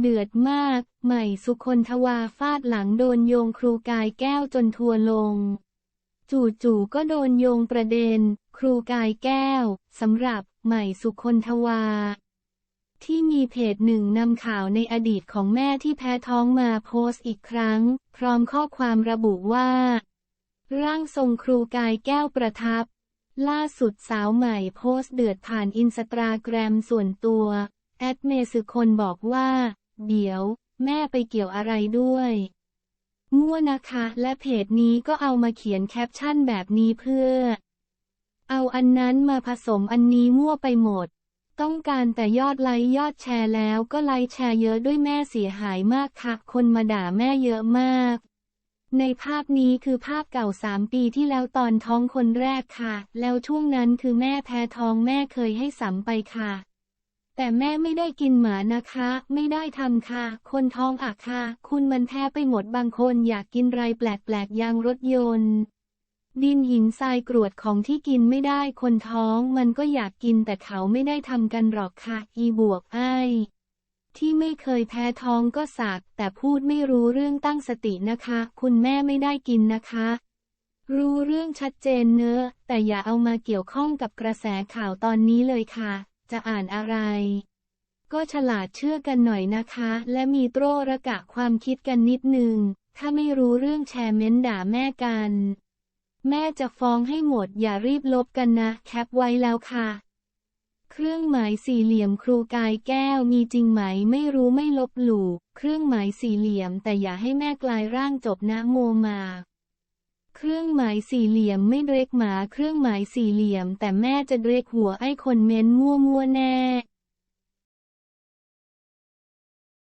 เดือดมาก ใหม่สุคนทวาฟาดหลังโดนโยงครูกายแก้วจนทัวลง จู่ๆก็โดนโยงประเด็น ครูกายแก้วสำหรับใหม่สุคนทวา ที่มีเพจหนึ่งนำข่าวในอดีตของแม่ที่แพ้ท้องมาโพสต์อีกครั้ง พร้อมข้อความระบุว่า ร่างทรงครูกายแก้วประทับ ล่าสุดสาวใหม่โพสต์เดือดผ่านอินสตาแกรมส่วนตัวแอดเมสุคนบอกว่า เดี๋ยว แม่ไปเกี่ยวอะไรด้วยมั่วนะคะ และเพจนี้ก็เอามาเขียนแคปชั่นแบบนี้เพื่อ เอาอันนั้นมาผสมอันนี้มั่วไปหมด ต้องการแต่ยอดไลค์ยอดแชร์แล้วก็ไลค์แชร์เยอะด้วยแม่เสียหายมากค่ะ คนมาด่าแม่เยอะมาก ในภาพนี้คือภาพเก่าสามปีที่แล้วตอนท้องคนแรกค่ะ แล้วช่วงนั้นคือแม่แพ้ท้องแม่เคยให้สัมไปค่ะ แต่แม่ไม่ได้กินหมานะคะ ไม่ได้ทำค่ะ คนท้องอะค่ะ คุณมันแพ้ไปหมดบางคนอยากกินไรแปลกๆยางรถยนต์ ดินหินทรายกรวดของที่กินไม่ได้คนท้องมันก็อยากกินแต่เขาไม่ได้ทำกันหรอกค่ะ อีบวกไอที่ไม่เคยแพ้ท้องก็สัก แต่พูดไม่รู้เรื่องตั้งสตินะคะ คุณแม่ไม่ได้กินนะคะ รู้เรื่องชัดเจนเนอะแต่อย่าเอามาเกี่ยวข้องกับกระแสข่าวตอนนี้เลยค่ะ จะอ่านอะไร ก็ฉลาดเชื่อกันหน่อยนะคะ และมีโตรระกะความคิดกันนิดนึง ถ้าไม่รู้เรื่องแชร์เม้นด่าแม่กัน แม่จะฟ้องให้หมดอย่ารีบลบกันนะ แคปไว้แล้วค่ะ เครื่องหมายสี่เหลี่ยมครูกายแก้วมีจริงไหมไม่รู้ไม่ลบหลู่ เครื่องหมายสี่เหลี่ยมแต่อย่าให้แม่กลายร่างจบนะโมมา เครื่องหมายสี่เหลี่ยมไม่เรกหมาเครื่องหมายสี่เหลี่ยม แต่แม่จะเรกหัวไอ้คนเม้นมั่วมั่วแน่